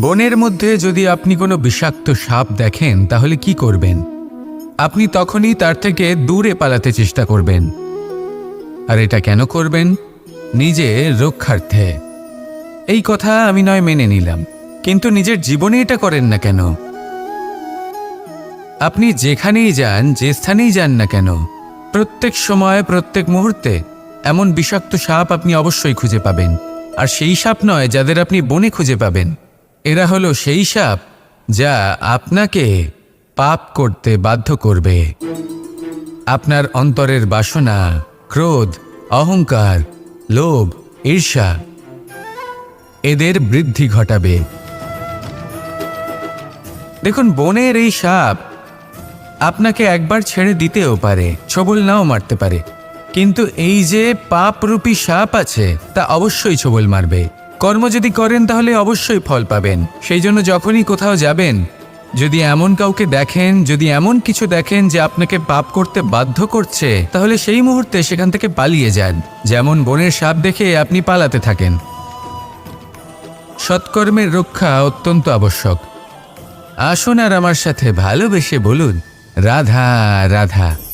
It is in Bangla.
বনের মধ্যে যদি আপনি কোনো বিষাক্ত সাপ দেখেন, তাহলে কি করবেন? আপনি তখনই তার থেকে দূরে পালাতে চেষ্টা করবেন। আর এটা কেন করবেন? নিজে রক্ষার্থে। এই কথা আমি নয় মেনে নিলাম, কিন্তু নিজের জীবনে এটা করেন না কেন? আপনি যেখানেই যান, যে স্থানেই যান না কেন, প্রত্যেক সময়, প্রত্যেক মুহূর্তে এমন বিষাক্ত সাপ আপনি অবশ্যই খুঁজে পাবেন। আর সেই সাপ নয় যাদের আপনি বনে খুঁজে পাবেন। এরা হলো সেই সাপ যা আপনাকে পাপ করতে বাধ্য করবে। আপনার অন্তরের বাসনা, ক্রোধ, অহংকার, লোভ, ঈর্ষা এদের বৃদ্ধি ঘটাবে। দেখুন, বনের এই সাপ আপনাকে একবার ছেড়ে দিতেও পারে, ছবল নাও মারতে পারে। কিন্তু এই যে পাপরূপী সাপ আছে, তা অবশ্যই ছবল মারবে। কর্ম যদি করেন তাহলে অবশ্যই ফল পাবেন। সেই জন্য যখনই কোথাও যাবেন, যদি এমন কাউকে দেখেন, যদি এমন কিছু দেখেন যে আপনাকে পাপ করতে বাধ্য করছে, তাহলে সেই মুহূর্তে সেখান থেকে পালিয়ে যান। যেমন বনের সাপ দেখে আপনি পালাতে থাকেন। সৎকর্মের রক্ষা অত্যন্ত আবশ্যক। আসুন আর আমার সাথে ভালোবেসে বলুন, রাধা রাধা।